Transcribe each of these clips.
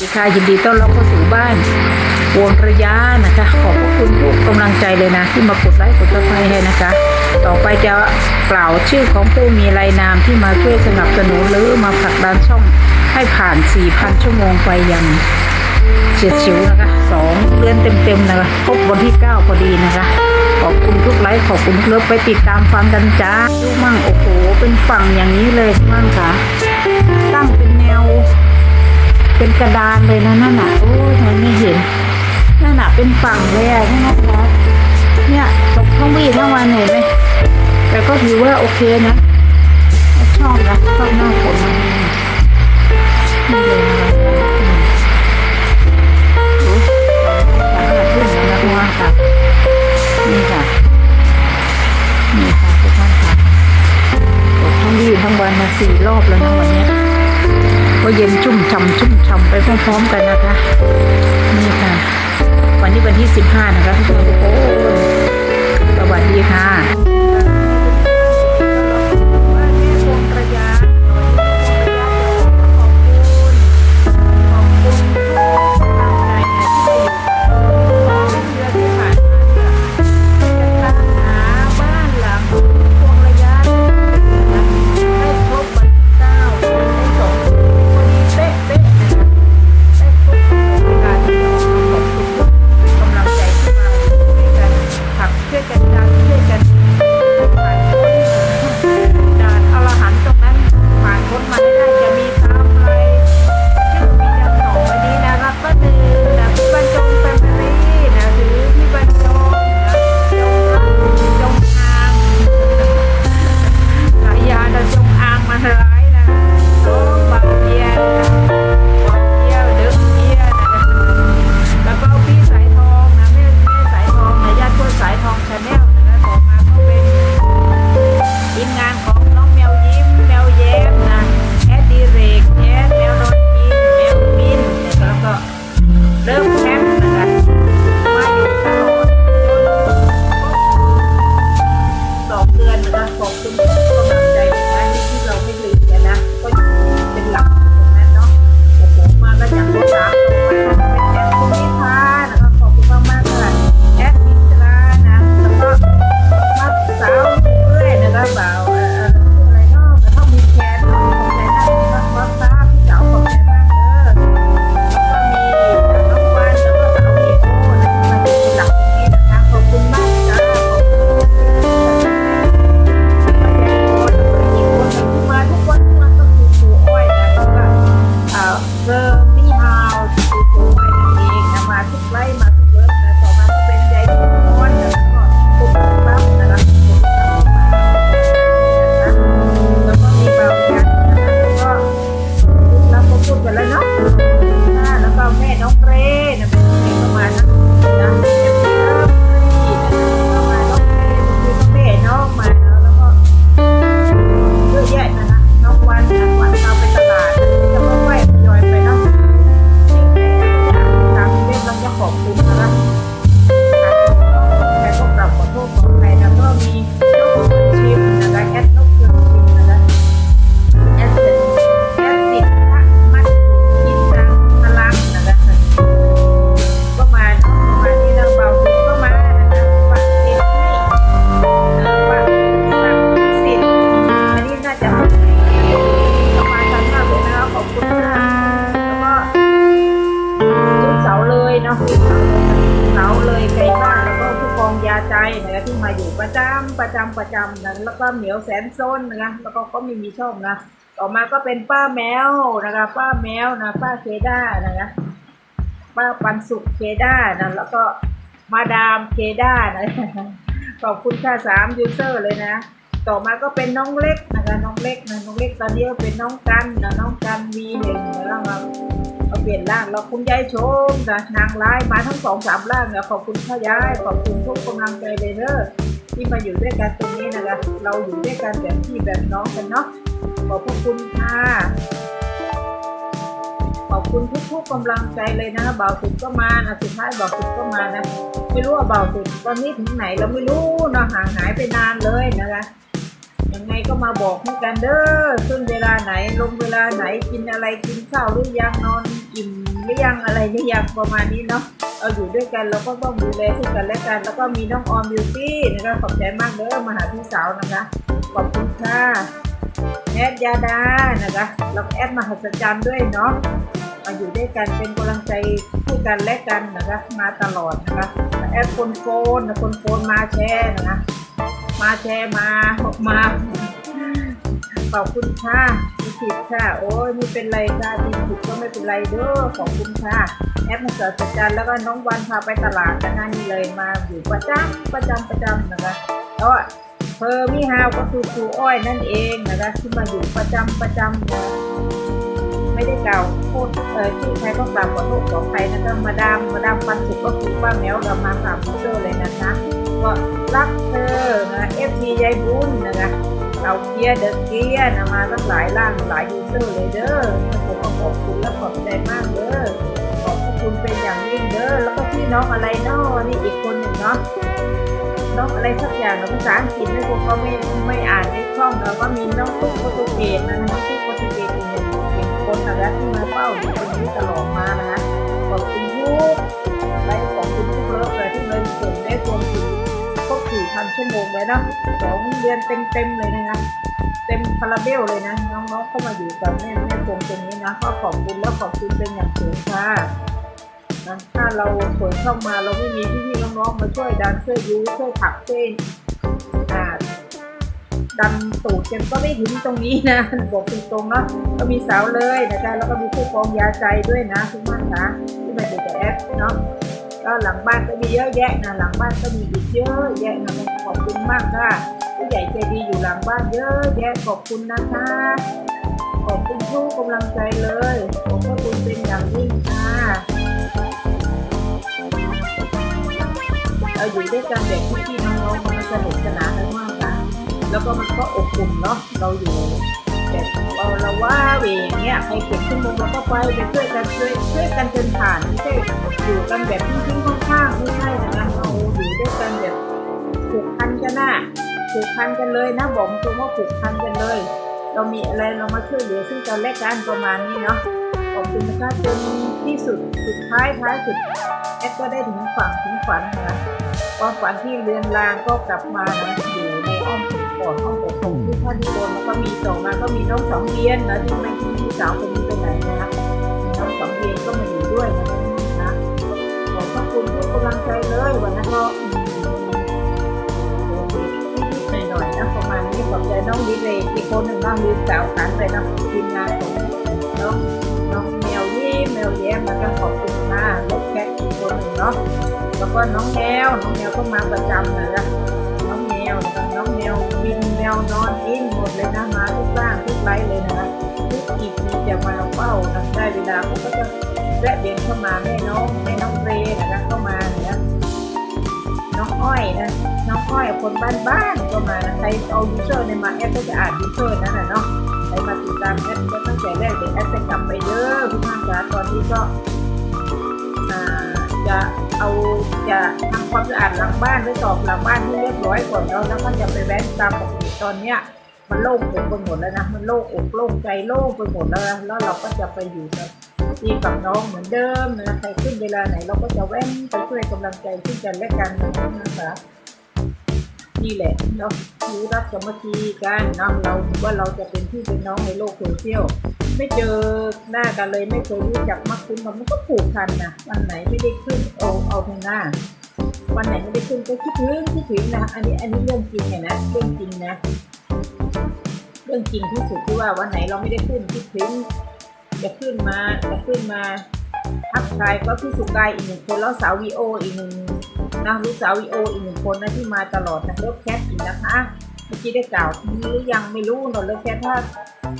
ดีค่ะยินดีต้อนรับเข้าสู่บ้านวงระยะนะคะ ขอบพระคุณทุกกำลังใจเลยนะ ที่มากดไลค์กดติดตามให้นะคะ ต่อไปจะกล่าวชื่อของผู้มีรายนามที่มาช่วยสนับสนุนหรือมาผลักดันช่องให้ผ่าน 4,000 ชั่วโมงไปย่างเฉียดฉิวนะคะสองเดือนเต็มๆนะคะครบวันที่ 9 พอดีนะคะ ขอบคุณทุกไลค์ขอบคุณเลิฟไปติดตามฟังกันจ้าดูมั่งโอ้โหเป็นฝั่งอย่างนี้เลยมั่งค่ะตั้งเป็น เป็นกระดานเลยนะนั่นน่ะโอ้ยมันไม่เห็นนั่นน่ะเป็นฝั่งเลยอะนี่นะคะเนี่ยตกท้องวีทั้งวันเห็นไหมแต่ก็ถือว่าโอเคนะชอบนะชอบหน้าฝนมันนี่เลยนะคะโอ้ยสามารถขึ้นนะว่าค่ะนี่ค่ะนี่ค่ะทุกท่านค่ะตกท้องวีทั้งวันมาสี่รอบแล้วนะวันเนี้ย ก็เย็นชุ่มฉ่ำชุ่มฉ่ำไปพร้อมๆกันนะคะ นี่ค่ะ วันนี้วันที่ 15 นะคะทุกคนทุกคนสวัสดีค่ะ ก็ก็ไมีมีช่องนะ ต่อมาก็เป็นป้าแมวนะคะ ป้าแมวนะป้าเคด้านะคะป้าปันสุขเคด้านะแล้วก็มาดามเคด้านะขอบคุณค่ะสามยูเซอร์เลยนะ ต่อมาก็เป็นน้องเล็กนะคะน้องเล็กนะน้องเล็กตอนนี้เป็นน้องกันนะน้องกันวีหนึ่งแล้วมาเอาเปลี่ยนร่างเราคุณยายชมนะนางร้ายมาทั้งสองสามร่างนะขอบคุณพ่อยายขอบคุณทุกกำลังใจเลยเด้อ ที่มาอยู่ด้วยกันตรงนี้นะคะ เราอยู่ด้วยกันแบบพี่แบบน้องกันเนาะขอบพระคุณค่ะขอบคุณทุกๆกำลังใจเลยนะเบาวสุดก็มานะสุดท้ายเบาสุดก็มานะไม่รู้ว่าเบาวสุดตอนนี้ถึงไหนเราไม่รู้เนาะห่างหายไปนานเลยนะคะยังไงก็มาบอกให้กันเด้อขึ้นเวลาไหนลงเวลาไหนกินอะไรกินข้าวหรือยังนอนอิ่มหรือยังอะไรหรือยังประมาณนี้เนาะ เราอยู่ด้วยกันเราก็ต้องดูแลซึ่งกันและกัน แล้วก็มีน้องออมบิวตี้นะคะขอบใจมากเด้อมาหาพี่สาวนะคะขอบคุณค่ะแอดยาดานะคะแล้วก็แอดมหัศจรรย์ด้วยเนาะมาอยู่ด้วยกันเป็นกำลังใจให้กันและกันนะคะมาตลอดนะคะแอดคนโฟนนะคนโฟนมาแชร์นะคะมาแชร์มามา ขอบคุณค่ะมีผิดค่ะ โอ้ยไม่เป็นไรค่ะมีผิดก็ไม่เป็นไรเด้อขอบคุณค่ะแอปมาเกิดสัจจันแล้วก็น้องวันพาไปตลาดนะคะนี่เลยมาอยู่ประจำประจำประจำนะคะแล้วเพอร์มี่ฮาวก็คือครูอ้อยนั่นเองนะคะที่มาอยู่ประจำประจำนะไม่ได้กล่าวโทษเออชื่อใครก็กล่าวขอโทษขอใครนะคะมาดามมาดามปันสุขก็คือป้าแมวเรามาสามเจอเลยนะคะก็รักเธอนะเอฟซียายบุญนะคะ เอาเกียร์เดอะเกียร์นะมาตั้งหลายร่างหลายยูเซอร์เลยเด้อผมก็ขอบคุณและขอบใจมากเด้อขอบคุณเป็นอย่างยิ่งเด้อแล้วก็พี่น้องอะไรเนาะนี่อีกคนหนึ่งเนาะน้องอะไรสักอย่างเราภาษาอังกฤษไม่พวกเขาไม่ไม่อ่านในช่องเราก็มีน้องตุ๊กโปรตุเกสนะน้องตุ๊กโปรตุเกสอีกหนึ่งคนนะที่มาเฝ้าอยู่ตรงนี้ตลอดมานะขอบคุณทุกไลฟ์ขอบคุณทุกเลิฟเลยที่เลยส่งได้รวมถึง พันชั่วโมงเลยนะสองเดือนเต็มๆเลยนะคะเต็มคาราเบลเลยนะน้องๆเข้ามาอยู่กับแม่แม่คงตรงนี้นะก็ขอบคุณแล้วขอบคุณเป็นอย่างสูงค่ะนะถ้าเราเปิดเข้ามาเราไม่มีพี่ๆน้องๆมาช่วยดันช่วยยูช่วยผักช่วยอ่าดันตูดกันก็ไม่ถึงตรงนี้นะบอกตรงๆเนาะก็มีสาวเลยนะคะแล้วก็มีผู้กองยาใจด้วยนะทุกท่านนะที่มาดูกับแอปเนาะ ก็หลังบ้านก็มีเยอะแยะนะหลังบ้านก็มีอีกเยอะแยะนะขอบคุณมากค่ะผู้ใหญ่ใจดีอยู่หลังบ้านเยอะแยะขอบคุณนะคะขอบคุณทุกกำลังใจเลยขอบพระคุณเป็นอย่างยิ่งค่ะเราอยู่ด้วยกันแบบพี่ๆน้องๆมันสนุกสนานมากค่ะแล้วก็มันก็อบอุ่นเนาะเราอยู่แบบเราเราว่าเวอย่างเงี้ยใครเก็บชั่วโมงเราก็ไปไปช่วยกันช่วยช่วยกันจนผ่านไม่ใช่ อยู่กันแบบทิ้งๆข้างๆไม่ใช่นะเราอยู่ด้วยกันแบบผูกพันกันนะผูกพันกันเลยนะบอกตรงว่าผูกพันกันเลย เรามีอะไรเรามาช่วยเหลือซึ่งกันและกันประมาณนี้เนาะขอบคุณนะคะจนที่สุดสุดท้ายท้ายสุดแอดก็ได้ถึงฝั่งถึงฝันนะความฝันที่เรือนรางก็กลับมานะอยู่ในอ้อมกกอดอ้อมอกของที่ท่านที่โดนแล้วก็มีต่อมาก็มีน้องสองเบียนนะที่ไม่ที่พี่สาวคนนี้ไปไหนนะคะน้องสองเบียนก็มาอยู่ด้วยนะ กำลังใจเลยวันนั้นก็นิดหน่อยๆนะประมาณนี้ขอบใจน้องดีเลยอีกคนหนึ่งน้องลืมกล่าวขานไปนะทีมงานของน้องน้องแมวยิ้มแมวแย้มแล้วก็ขอบคุณมากลูกแคทอีกคนหนึ่งเนาะแล้วก็น้องแมวน้องแมวก็มาประจำนะจ๊ะน้องแมวน้องแมวบินแมวนอนอินหมดเลยนะมาทุกร่างทุกไลฟ์เลยนะทุกอีพีจะมาเฝ้านะได้เวลาเขาก็จะ วะเวียนเข้ามาให้น้องให้น้องเรนะคะเข้ามาเนี่ยน้องอ้อยนะน้องอ้อยคนบ้านๆก็มานะใครเอายูเซอร์ในมาแอปก็จะอ่านยูเซอร์นั่นแหละเนาะใครมาติดตามแอปก็ตั้งแต่แรกเดี๋ยวแอปจะกลับไปเยอะทุกท่านคะตอนนี้ก็อ่าจะเอาจะทำความสะอาดหลังบ้านไว้ตอบหลังบ้านให้เรียบร้อยก่อนแล้วแล้วก็จะไปแว้นตามปกติตอนเนี้ยมันโล่งอกไปหมดแล้วนะมันโล่งอกโล่งใจโล่งไปหมดแล้วแล้วเราก็จะไปอยู่กับ ที่กับน้องเหมือนเดิมนะใครขึ้นเวลาไหนเราก็จะแว่นไปช่วยกำลังใจซึ่งกันและกันนะคะนี่แหละเนาะรู้รักสมัคคีกันนะเราว่าเราจะเป็นพี่เป็นน้องในโลกโซเชียลไม่เจอหน้ากันเลยไม่เคยรู้จักมักคุ้นมันก็ผูกพันนะวันไหนไม่ได้ขึ้นเอาเอาทางหน้า วันไหนไม่ได้ขึ้นก็คิดถึงคิดถึงนะอันนี้อันนี้เรื่องจริงไงนะเรื่องจริงนะ เรื่องจริงที่สุดที่ว่าวันไหนเราไม่ได้ขึ้นคิดถึง จะขึ้นมาจะขึ้นมาทักทายก็พี่สุกายอีกหนึ่งคนแล้วสาววีโออีกหนึ่งนะลูกสาววีโออีกหนึ่งคนนะที่มาตลอดนะเลิฟแคทอีกนะคะเมื่อกี้ได้กล่าวถึงหรือยังไม่รู้เนอะเลิฟแคทถ้า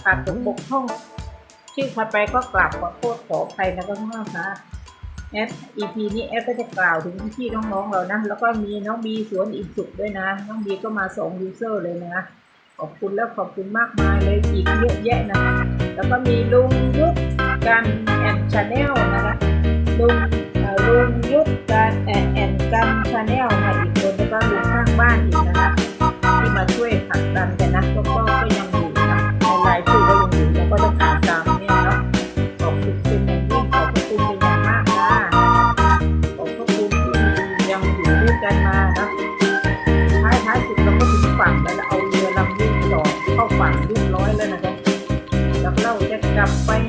ขาดตกบกพร่องชื่อใครไปก็กราบขอโทษขออภัยนะก็มากค่ะแอป EP นี้แอปก็จะกล่าวถึงพี่ๆน้องๆเรานะแล้วก็มีน้องบีสวนอีกสุดด้วยนะ น้องบีก็มาสองยูเซอร์เลยนะขอบคุณแล้วขอบคุณมากมายเลยอีกเยอะแยะนะ แล้วก็มีลุงยุทธกันแอนชาแนลนะคะลุงลุงยุทธกันแอนแอนกันชาแนลอีกคนแล้วก็ลุงข้างบ้านอีกนะคะที่มาช่วยผลักดันกันนะก็ก็ก็ยัง campaign.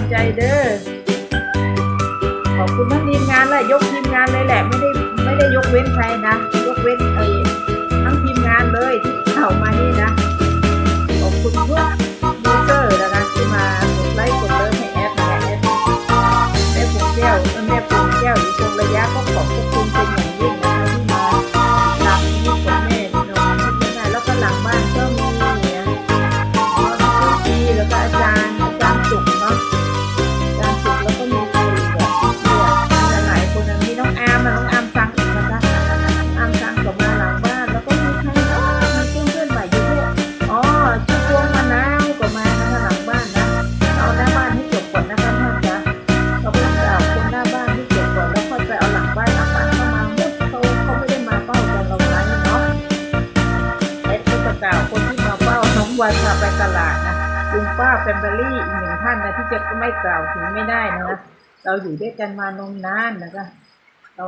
งใจเด้อ ขอบคุณทั้งทีมงานและยกทีมงานเลยแหละ ไม่ได้ไม่ได้ยกเว้นใครนะ ยกเว้นเอทั้งทีมงานเลยที่เข้ามานี่นะ ขอบคุณทุกยูเซอร์นะคะที่มากดไลค์กดเลิฟให้แอปแอปแม่ปุ่มแก้วแม่ปุ่มแก้วอยู่ตรงระยะก็ขอบคุณเป็น ลุงป้าแฟมบรี่อีกหนึ่งท่านนะที่จะก็ไม่กล่าวถึงไม่ได้นะเราอยู่ด้วยกันมานมนานนะก็เรา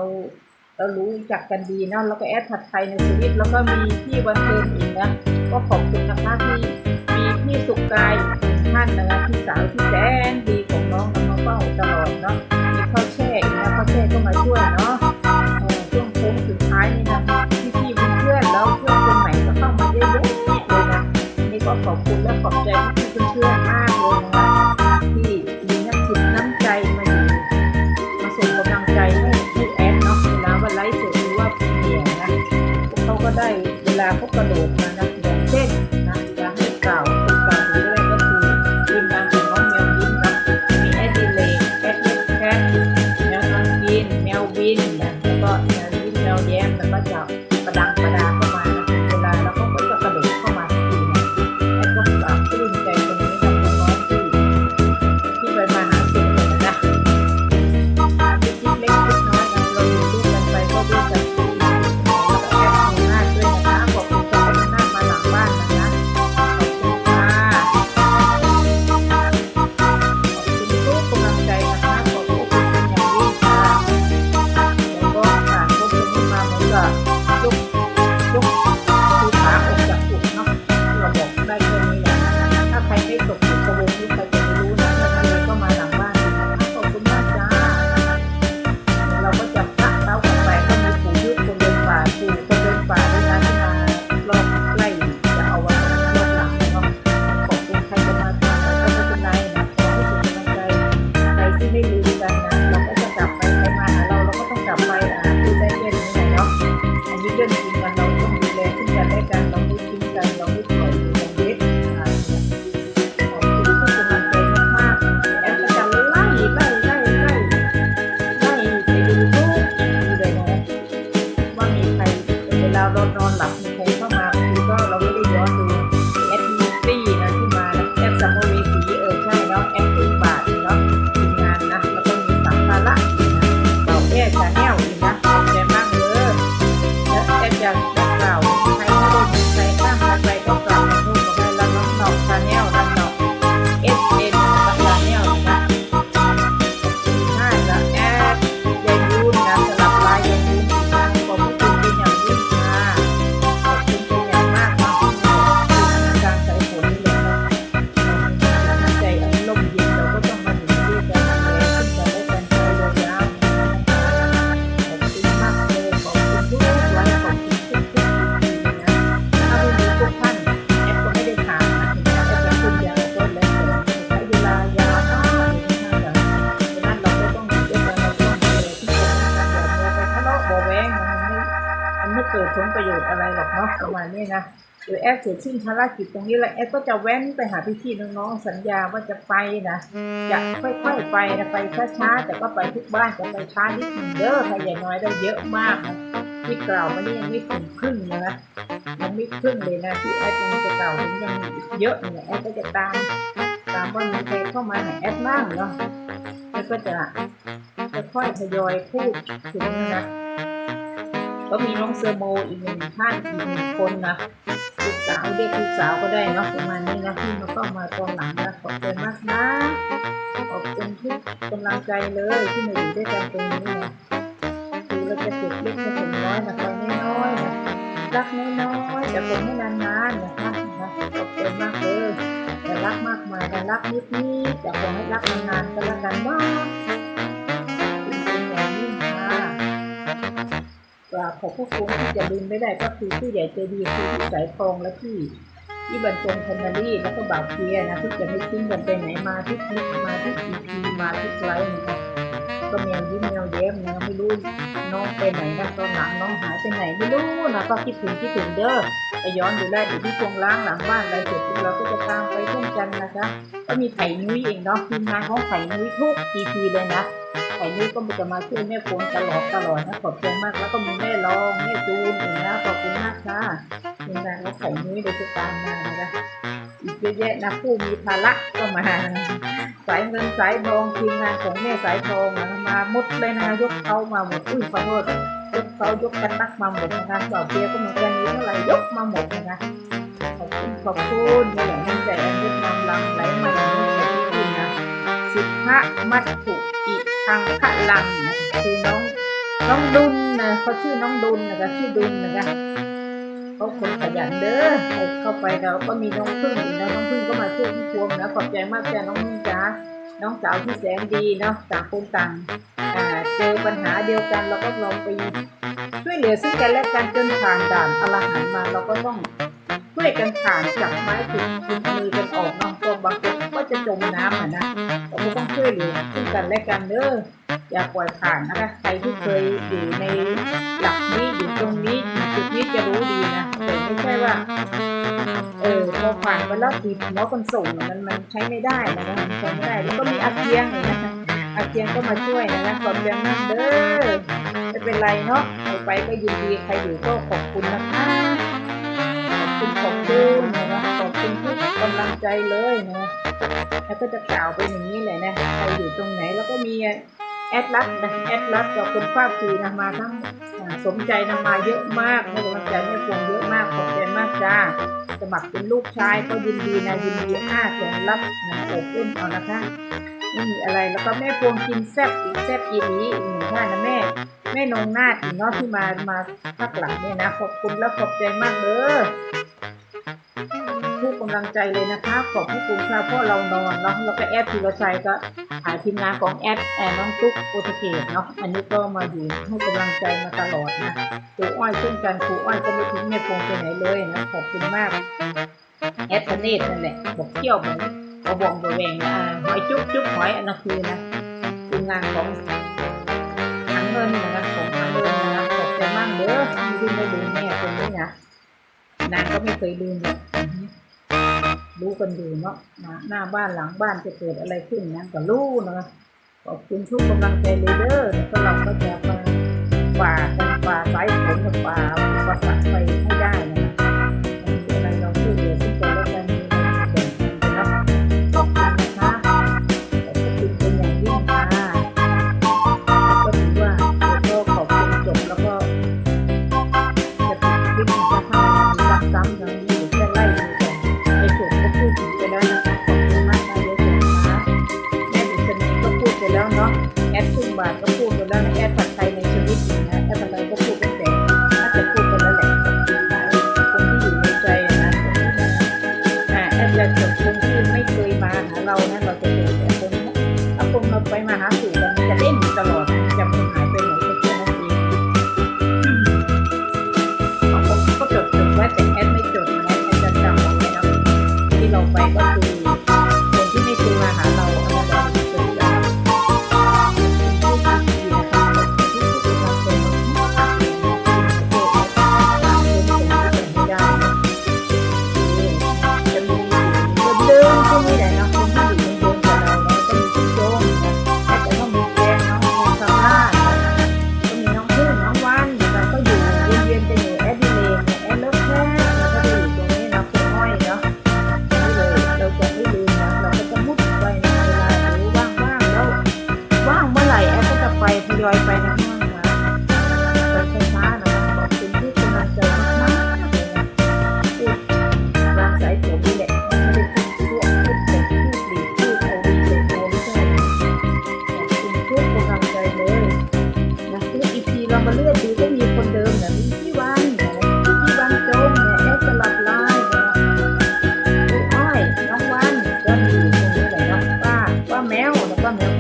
เรารู้จักกันดีเนาะแล้วก็แอดผัดไทยในชีวิตแล้วก็มีที่วันเทิงอีกนะก็ขอบคุณนะคะที่มีที่สุกายท่านนะคะที่สาวที่แสนดีของน้องน้องเป้าตลอดเนาะมีขาแช่นะขาแช่ก็มาช่วยเนาะช่วงโค้งสุดท้ายนี่นะพี่ๆเพื่อนแล้วเพื่อนคนไหนก็เข้ามาเยอะๆเลยนะนี่ก็ขอบคุณและขอบใจ เพื่อมากเลยนะคะที่มีน้ำจิตน้ำใจมาอยู่มาส่งกำลังใจให้ที่แอดเนาะเวลาว่าไลฟ์เสร็จหรือว่าพรีเมียร์นะเขาก็ได้เวลาพวกกระโดด เสร็จสิ้นภารกิจตรงนี้แล้วแอดก็จะแว้นไปหาพี่ๆน้องๆสัญญาว่าจะไปนะจะค่อยๆไปนะไปช้าๆแต่ก็ไปทุกบ้านจะไปช้านิดหนึ่งเด้อใครอย่างน้อยได้เยอะมากนะที่กล่าวมานี่ยังไม่ถึงครึ่งเลยนะยังไม่ครึ่งเลยนะที่แอดยังจะกล่าวถึงยังมีอีกเยอะเนี่ยแอดก็จะตามตามว่ามีใครเข้ามาหาแอดบ้างเนาะแล้วก็จะค่อยๆทยอยพูดถึงนะก็มีน้องเซอร์โมอีกหนึ่งท่านอีกหนึ่งคนนะ ลูกสาวเรียกลูกสาวก็ได้เนาะประมาณนี้นะที่มาเข้ามาตอนหลังนะขอบคุณมากนะขอบคุณทุกกำลังใจเลยที่มาอยู่ด้วยกันตรงนี้นะคือเราจะเก็บเล็กมาถึงน้อยนะคอยน้อยๆนะรักน้อยๆแต่คงไม่นานๆนะคะนะขอบคุณมากเลยแต่รักมากมายแต่รักนิดๆแต่คงให้รักนานๆก็แล้วกันเนาะ กราขอบพระคุณที่จะลืมไม่ได้ก็คือผู้ใหญ่ใจดีคือพี่สายทองและพี่ที่บรรจงคอมนารีแล้วก็บาวเพียนะที่จะไม่ทิ้งกันไปไหนมาที่คลิปมาที่อีพีมาที่ไลฟ์นะครับก็แมวยิ้มแมวแย้มนะไม่รู้น้องไปไหนนะตอนหลังน้องหายไปไหนไม่รู้นะก็คิดถึงคิดถึงเด้อไปย้อนดูได้อยู่ที่ตรงล้างหลังบ้านอะไรเสร็จเราก็จะตามไปเช่นกันนะคะ ก็มีไผ่นุ้ยเองเนาะทีมงานของไผ่นุ้ยทุกทีทีเลยนะ ไข่นุ้ก็จะมาช่วยแม่โฟนตลอดตลอดนะขอบคุณมากแล้วก็มีแม่รองแม่จูนอีกนะขอบคุณมากค่ะทีมงานของไข่นุ้โดยจะตามมานะอีกเยอะแยะนะผู้มีภาระก็มาสายเงินสายทองทีมงานของแม่สายทองนะมาหมดเลยนะยกเขามาหมดอุ้ยขอโทษยกเขายกกันตักมาหมดนะคะบ่าวเบียก็เหมือนกันนี้เท่าไหร่ยกมาหมดนะคะขอบคุณขอบคุณนี่แหละน้ำใจอันยึดนำลังไหลมาอย่างนี้ขอบคุณนะสิทธะมัตถุอิ ทังพลังนะคือน้องน้องดุลนะเขาชื่อน้องดุลนะคะชื่อดุลนะคะเขาคนขยันเด้อเข้าไปแล้วก็มีน้องพึ่งอีกนะน้องพึ่งก็มาช่วยพี่พวงนะขอบใจมากแกน้องพึ่งจ้า น้องสาวที่แสนดีเนาะต่างคนต่างเจอปัญหาเดียวกันเราก็ลองไปช่วยเหลือซึ่งกันและกันจนผ่านด่านอรหันมาเราก็ต้องช่วยกันผ่านจับไม้ถึงถึงมือกันออกเนาะก็บางคนก็จะจมน้ำอะนะเราก็ต้องช่วยเหลือซึ่งกันและกันเด้ออย่าปล่อยผ่านนะคะใครที่เคยอยู่ในหลักนี้อยู่ตรงนี้จุดนี้จะรู้ดีนะแต่ไม่ใช่ว่าเออพอผ่านไปแล้วทีหัวคนส่งมันมันใช้ไม่ได้นะคะมันใช้ไม่ได้แล้วก็มีอาเจียงอีกนะคะอาเจียงก็มาช่วยนะคะขอบใจมากเด้อไม่เป็นไรเนาะใครไปก็ยินดีใครอยู่ก็ขอบคุณนะคะขอบคุณขอบคุณนะคะขอบคุณทุกกำลังใจเลยนะแล้วก็จะกล่าวไปอย่างนี้เลยนะใครอยู่ตรงไหนแล้วก็มีแอดลัสนะแอดลัสกับคนภาพคือนะมาทั้งสมใจนะมาเยอะมากให้กำลังใจแม่พวงเยอะมากขอบใจมากจ้า สมัครเป็นลูกชายก็ยินดีนะยินดีอ้าแสนรับนะโอบอุ้มเอานะคะไม่มีอะไรแล้วก็แม่พวงกินแซ่บอีกแซ่บอีนี้อีกหนึ่งท่านนะแม่ แม่นงนาดอีกเนาะที่มามาพักหลังเนี่ยนะขอบคุณและขอบใจมากเด้อ ทุกกำลังใจเลยนะคะขอบพระคุณค่ะเพราะเรานอนเนาะแล้วก็แอดธีรชัยก็หาทีมงานของแอดแอนน้องตุ๊กโปรตุเกสเนาะอันนี้ก็มาอยู่ให้กำลังใจมาตลอดนะครูอ้อยเช่นกันครูอ้อยก็ไม่ทิ้งแม่พงไปไหนเลยนะขอบคุณมากแอดธเนศนั่นแหละบอกเที่ยวเหมือนเอาบองบะแวงนะหอยจุ๊บจุ๊บหอยอันนั้นคือนะทีมงานของทางเงินนะของทางเงินนะขอบใจมากเด้อที่ไม่ลืมแม่คนนี้นะ นางก็ไม่เคยลืมเลยรู้กันอยู่เนาะนะหน้าบ้านหลังบ้านจะเกิดอะไรขึ้นนะก็รู้นะขอบคุณทุกกำลังใจเลยเด้อแล้วก็เราก็จะมาฝ่ากันฝ่าสายฝนกับฝ่าอุปสรรคไปให้ได้นะ 看我的怪没有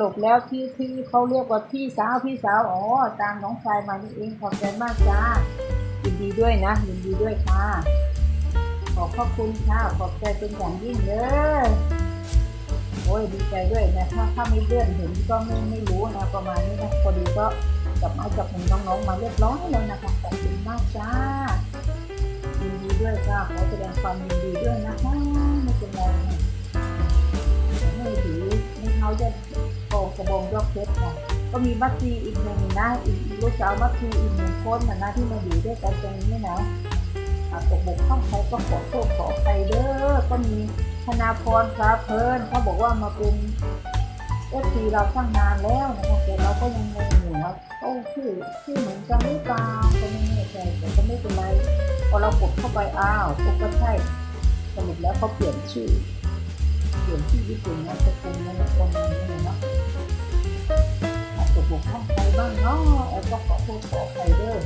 รุปแล้วที่ที่เขาเรียกว่าพี่สาวพี่สาวอ๋อตามน้องชายมานี่เองขอบใจมากจ้ายินดีด้วยนะยินดีด้วยค่ะขอบพระคุณค่ะขอบใจเป็นอย่างยิ่งเลยโอ้ยดีใจด้วยนะถ้าถ้าไม่เลื่อนเห็นก็ไม่ไม่รู้นะประมาณนี้นะพอดีก็จับไม้จับมือน้องๆมาเรียบร้อยแล้วนะคะขอบคุณมากจ้ายินดีด้วยค่ะขอแสดงความยินดีด้วยนะคะไม่เป็นไรไม่ถือไม่เขาจะ โกงกระบงยกเพชรค่ะก็มีมัตซีอีกหนึ่งนะอีกลูกสาวมัตซีอีกหนึ่งคนนะนะที่มาอยู่ด้วยกันตรงนี้นะอาตกบกพร่องใครก็ขอโทษขอใครเด้อก็มีธนาพรครับเพลินเขาบอกว่ามาเป็นเอฟซีเราตั้งนานแล้วนะคะแต่เราก็ยังงงอยู่ว่าเขาชื่อชื่อเหมือนกันหรือเปล่าก็ไม่แน่ใจแต่ก็ไม่เป็นไรพอเรากดเข้าไปอ้าวก็ใช่สรุปแล้วเขาเปลี่ยนชื่อ เปลี่ยนชื่ญี่ปุ่นนะสกุลนะคนนี้เนาะอาตกบกพร่องใครบ้างเนาะแอลก็ขอโทษขอใครเด้อ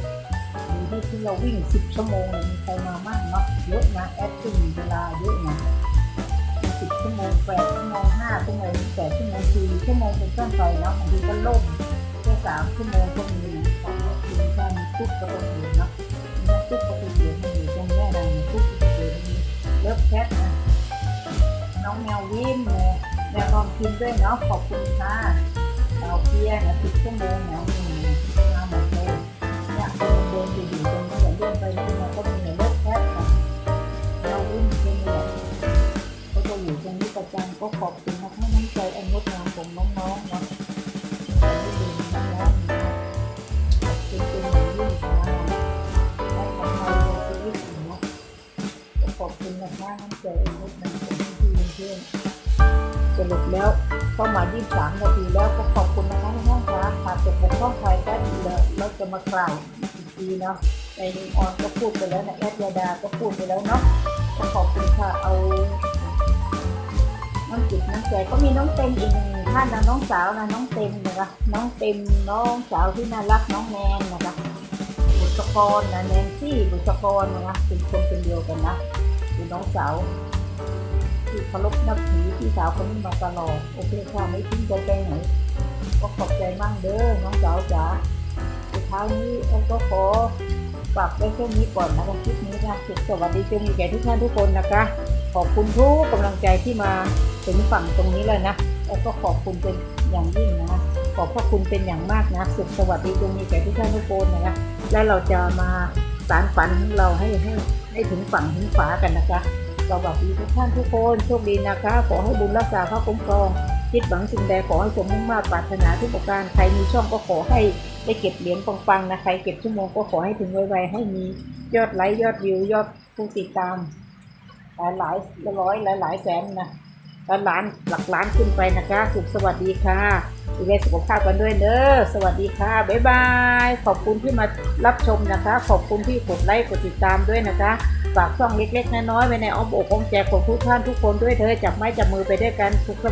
มีที่ที่เราวิ่ง 10 ชั่วโมงเนี่ยมีใครมามั่งเนาะเยอะนะแอดขึ้นเวลาเยอะนะเป็นสิบชั่วโมงแปดชั่วโมงห้าชั่วโมงแปดชั่วโมงสี่ชั่วโมงเป็นต้นไปเนาะบางทีก็ล่มแค่สามชั่วโมงก็มีนะของเราคือแค่มีตุ๊กกระตุ้นอยู่เนาะมีตุ๊กกระตุ้นอยู่มันอยู่ตรงแม่นางตุ๊กกระตุ้นมีเลิฟแคทนะ องแมววินแม่แมวลองกินด้วยเนาะขอบคุณค่ะดาวเพียนะสิบชั่วโมงแมวนี่มาหมดเลยเนี่ยเดินเดินอยู่อยู่ตรงนี้เดินไปเดินมาก็มีรถแคปค่ะเราวิ่งตรงนี้เขาจะอยู่ตรงนี้ประจำก็ขอบคุณนะให้น้ำใจอันงดงามของน้องๆเนาะไม่ลืมน้องๆนะขอบคุณเป็นอย่างยิ่งค่ะและทำไมเราชีวิตอยู่เนาะก็ขอบคุณนะคะน้ำใจอันงดงาม ของพี่เพื่อนสรุปแล้วเข้ามา23นาทีแล้วก็ขอบคุณนะคะน้องๆค่ะหากตกบกพร่องใครก็ดีแล้วเราจะมากล่าวอีกทีเนาะในนิออนก็พูดไปแล้วนะแอดยาดาก็พูดไปแล้วเนาะก็ขอบคุณค่ะเอาน้ำจิตน้ำใจก็มีน้องเต็มอีกหนึ่งท่านนะน้องสาวนะน้องเต็มนะคะน้องเต็มน้องสาวที่น่ารักน้องแนนนะคะบุตรกรนะแนนซี่บุตรกรนะคะเป็นคนเป็นเดียวกันนะคือน้องสาว เคารพนับถือพี่สาวคนนี้มาตลอดโอเคค่ะไม่ทิ้งใจไปไหนก็ขอบใจมากเด้อน้องสาวจ๋าสุดท้ายนี้เอ็ก็ขอฝากไว้แค่นี้ก่อนนะคะคลิปนี้นะสวัสดีจงมีแก่ทุกท่านทุกคนนะคะ ขอบคุณทุกกำลังใจที่มาถึงฝั่งตรงนี้เลยนะแล้วก็ขอบคุณเป็นอย่างยิ่งนะขอบพระคุณเป็นอย่างมากนะสุขสวัสดีจงมีแก่ทุกท่านทุกคนนะคะและเราจะมาสารฝันของเราให้ให้ให้ถึงฝั่งถึงฝากันนะคะ สวัสดีทุกท่านทุกคนโชคดีนะคะ ขอให้บุญรักษาพระคุ้มครองคิดหวังสิ่งใดขอให้สมมุ่งมากปรารถนาทุกประการใครมีช่องก็ขอให้ได้เก็บเหรียญปังๆนะใครเก็บชั่วโมงก็ขอให้ถึงไวๆให้มียอดไลค์ยอดวิวยอดผู้ติดตาม หลายหลายร้อยหลายหลายแสนนะ ล้านล้านหลักล้านขึ้นไปนะคะสุขสวัสดีค่ะดูแลสุขภาพกันด้วยเด้อสวัสดีค่ะ บ๊ายบาย ขอบคุณที่มารับชมนะคะ ขอบคุณที่กดไลค์กดติดตามด้วยนะคะ ฝากช่องเล็กๆน้อยๆไว้ในอ้อมอกอ้อมใจของทุกท่านทุกคนด้วยเธอจับไม้จับมือไปด้วยกันสุข